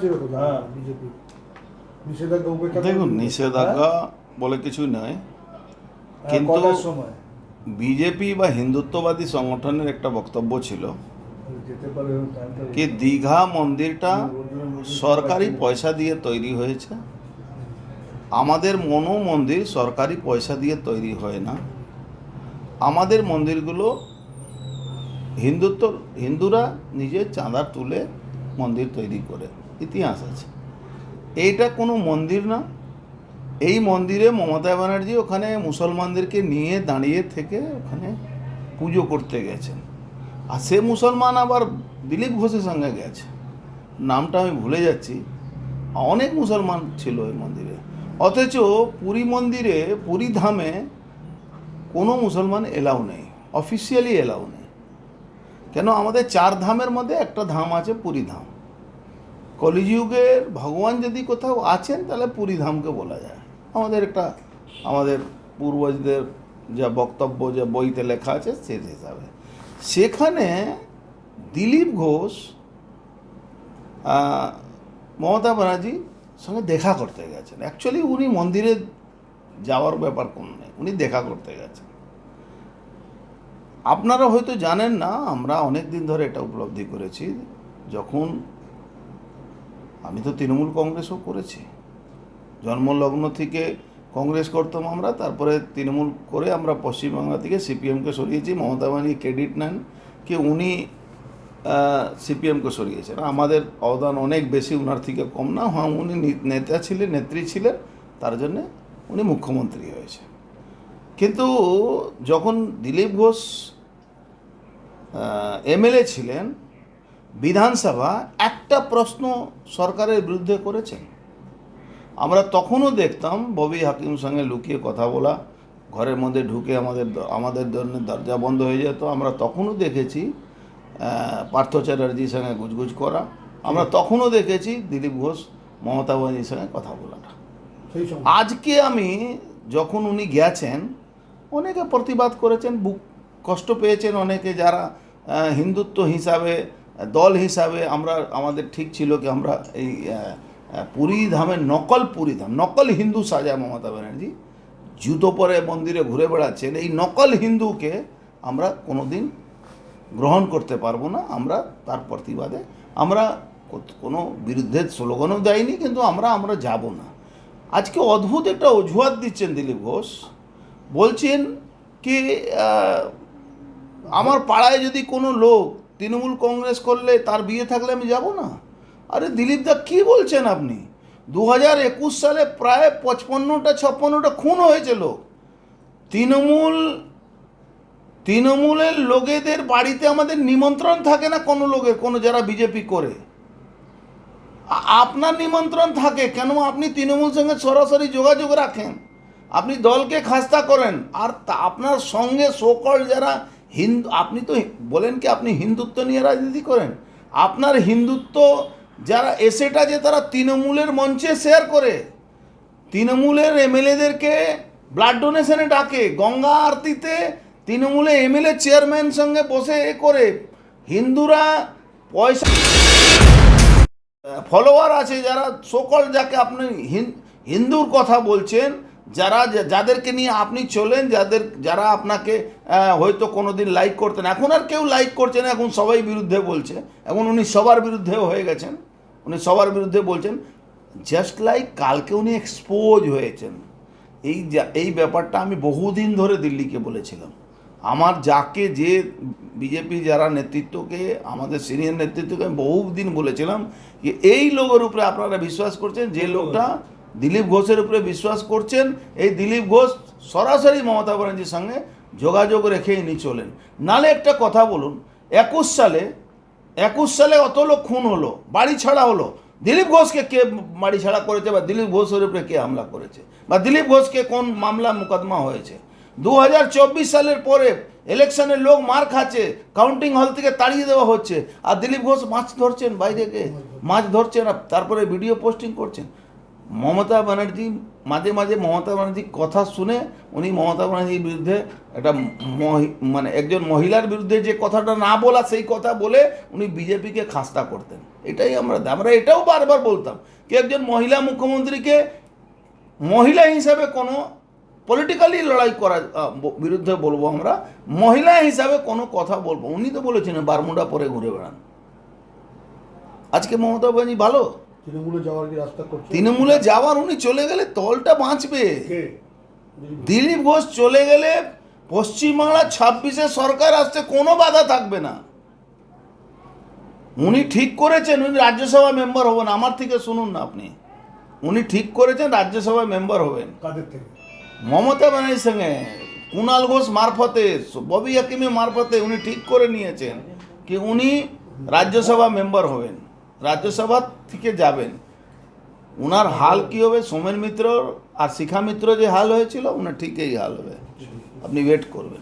ছিল হ্যাঁ। বিজেপি। নিষেধাজ্ঞা উপেক্ষা দেখুন নিষেধাজ্ঞা বলে কিছুই নয় হ্যাঁ, কিন্তু সময়? বিজেপি বা হিন্দুত্ববাদী সংগঠনের একটা বক্তব্য ছিল যেতে পারে টাইমটা কি দীঘা মন্দিরটা সরকারি পয়সা দিয়ে তৈরি হয়েছে। আমাদের মনো মন্দির সরকারি পয়সা দিয়ে তৈরি হয় না। আমাদের মন্দিরগুলো হিন্দুত্ব হিন্দুরা নিজে চাঁদা তুলে মন্দির তৈরি করে। ইতিহাস আছে। এইটা কোনো মন্দির না। এই মন্দিরে মমতা ব্যানার্জি ওখানে মুসলমানদেরকে নিয়ে দাঁড়িয়ে থেকে ওখানে পুজো করতে গেছেন। আর সে মুসলমান আবার দিলীপ ঘোষের সঙ্গে গেছে। নামটা আমি ভুলে যাচ্ছি। অনেক মুসলমান ছিল ওই মন্দিরে। অথচ পুরী মন্দিরে, পুরী ধামে কোনো মুসলমান এলাও নেই। অফিসিয়ালি এলাও নেই। কেন? আমাদের চার ধামের মধ্যে একটা ধাম আছে পুরী ধাম। কলিযুগের ভগবান যদি কোথাও আছেন, তাহলে পুরী ধামকে বলা যায়। আমাদের একটা, আমাদের পূর্বজদের যা বক্তব্য, যা বইতে লেখা আছে, সে হিসাবে। সেখানে দিলীপ ঘোষ মমতা ব্যানার্জির সঙ্গে দেখা করতে গেছেন। অ্যাকচুয়ালি উনি মন্দিরে যাওয়ার ব্যাপার কোন নেই, উনি দেখা করতে গেছেন। আপনারা হয়তো জানেন না, আমরা অনেক দিন ধরে এটা উপলব্ধি করেছি, যখন আমি তো তৃণমূল কংগ্রেসও করেছি। জন্মলগ্ন থেকে কংগ্রেস করতাম আমরা, তারপরে তৃণমূল করে আমরা পশ্চিমবাংলা থেকে সিপিএমকে সরিয়েছি, মমতা ব্যানার্জি ক্রেডিট নেন কি উনি সিপিএমকে সরিয়েছেন। আমাদের অবদান অনেক বেশি ওনার থেকে কম না হ্যাঁ উনি নেতা ছিলেন, নেত্রী ছিলেন, তার জন্যে উনি মুখ্যমন্ত্রী হয়েছে কিন্তু যখন দিলীপ ঘোষ এমএলএ ছিলেন বিধানসভা একটা প্রশ্ন সরকারের বিরুদ্ধে করেছেন। আমরা তখনও দেখতাম ববি হাকিম সঙ্গে লুকিয়ে কথা বলা ঘরের মধ্যে ঢুকে আমাদের আমাদের জন্য দরজা বন্ধ হয়ে যেত। আমরা তখনও দেখেছি পার্থ চ্যাটার্জির সঙ্গে গুজগুজ করা। আমরা তখনও দেখেছি দিলীপ ঘোষ মমতা ব্যানার্জির সঙ্গে কথা বলাটা। আজকে আমি যখন উনি গেছেন অনেকে প্রতিবাদ করেছেন বুক কষ্ট পেয়েছেন অনেকে যারা হিন্দুত্ব হিসাবে দল হিসাবে আমরা, আমাদের ঠিক ছিল কি আমরা এই পুরী ধামের নকল পুরী ধাম, নকল হিন্দু সাজায় মমতা ব্যানার্জি, জুতো পরে মন্দিরে ঘুরে বেড়াচ্ছেন, এই নকল হিন্দুকে আমরা কোনোদিন গ্রহণ করতে পারব না, আমরা তার প্রতিবাদে, আমরা কোনো বিরুদ্ধের স্লোগানও দেয়নি, কিন্তু আমরা আমরা যাব না। আজকে অদ্ভুত একটা অজুহাত দিচ্ছেন দিলীপ ঘোষ, বলছেন কি আমার পাড়ায় যদি কোনো লোক তৃণমূল কংগ্রেস করলে তার বিয়ে থাকলে আমি যাব না। আরে দিলীপ দা, কী বলছেন আপনি? দু হাজার একুশ সালে প্রায় পঁচপন্নটা, ছাপ্পান্নটা খুন হয়েছিল। তৃণমূল, তৃণমূলের লোকেদের বাড়িতে আমাদের নিমন্ত্রণ থাকে না কোনো লোকের, কোনো যারা বিজেপি করে। আপনার নিমন্ত্রণ থাকে, কেন আপনি তৃণমূল সঙ্গে সরাসরি যোগাযোগ রাখেন? আপনি দলকে খাস্তা করেন। আর আপনার সঙ্গে সকল যারা হিন্দু, আপনি তো বলেন কি, আপনি হিন্দুত্ব নিয়ে রাজনীতি করেন? আপনার হিন্দুত্ব যারা এসেটা যে তারা তৃণমূলের মঞ্চে শেয়ার করে। তৃণমূলের এমএলএদেরকে ব্লাড ডোনেশনে ডাকে। গঙ্গা আরতিতে তৃণমূলে এমএলএ চেয়ারম্যান সঙ্গে বসে এ করে। হিন্দুরা পয়সা ফলোয়ার আছে যারা সকল যাকে আপনি হিন্দুর কথা বলছেন যারা যাদেরকে নিয়ে আপনি চলেন, যাদের, যারা আপনাকে হয়তো কোনো দিন লাইক করতেন, এখন আর কেউ লাইক করছে না, এখন সবাই বিরুদ্ধে বলছে। এখন উনি সবার বিরুদ্ধেও হয়ে গেছেন। উনি সবার বিরুদ্ধে বলছেন জাস্ট লাইক কালকে উনি এক্সপোজ হয়েছেন। এই এই ব্যাপারটা আমি বহুদিন ধরে দিল্লিকে বলেছিলাম। আমার যাকে, যে বিজেপি যারা নেতৃত্বকে, আমাদের সিনিয়র নেতৃত্বকে আমি বহুদিন বলেছিলাম যে, এই লোকের উপরে আপনারা বিশ্বাস করছেন যে লোকটা দিলীপ ঘোষের উপরে বিশ্বাস করছেন, এই দিলীপ ঘোষ সরাসরি মমতা ব্যানার্জির সঙ্গে যোগাযোগ রেখে ইনি চলেন। নালে একটা কথা বলুন, একুশ সালে একুশ সালে অত লোক খুন হলো, বাড়ি ছাড়া হলো। দিলীপ ঘোষকে কে বাড়ি ছাড়া করেছে বা দিলীপ ঘোষের উপরে কে হামলা করেছে? বা দিলীপ ঘোষকে কোন মামলা মোকদ্দমা হয়েছে? দু হাজার চব্বিশ সালের পরে ইলেকশনের লোক মার খাচ্ছে, কাউন্টিং হল থেকে তাড়িয়ে দেওয়া হচ্ছে। আর দিলীপ ঘোষ মাছ ধরছেন বাইরে গিয়ে? মাছ ধরছেন আর তারপরে ভিডিও পোস্টিং করছেন। মমতা ব্যানার্জি, মাঝে মাঝে মমতা ব্যানার্জির কথা শুনে উনি মমতা ব্যানার্জির বিরুদ্ধে একটা মানে একজন মহিলার বিরুদ্ধে যে কথাটা না বলা, সেই কথা বলে উনি বিজেপিকে খাস্তা করতেন। এটাই আমরা আমরা এটাও বারবার বলতাম কি একজন মহিলা মুখ্যমন্ত্রীকে মহিলা হিসাবে কোনো পলিটিক্যালি লড়াই করা বিরুদ্ধে বলব আমরা, মহিলা হিসাবে কোনো কথা বলব। উনি তো বলেছেন বারমুডা পরে ঘুরে বেড়ান। আজকে মমতা ব্যানার্জি ভালো? তৃণমূলে যাওয়ার কি রাস্তা করছে? তৃণমূলে যাওয়ার উনি চলে গেলে দলটা বাঁচবে। দিলীপ ঘোষ চলে গেলে পশ্চিমবাংলা ছাব্বিশে সরকার আসতে কোনো বাধা থাকবে না। উনি ঠিক করেছেন উনি রাজ্যসভা মেম্বার হবেন আমার থেকে শুনুন না আপনি। উনি ঠিক করেছেন রাজ্যসভা মেম্বার হবেন। কাদের থেকে? মমতা ব্যানার্জির সঙ্গে কুণাল ঘোষ মারফতে ববি হাকিমের মারফতে উনি ঠিক করে নিয়েছেন কি উনি রাজ্যসভা মেম্বার হবেন। রাজ্যসভা থেকে যাবেন। ওনার হাল কি হবে? সোমেন মিত্র আর শিখা মিত্র যে হাল হয়েছিল ওনার ঠিক এই হাল হবে। আপনি ওয়েট করবেন।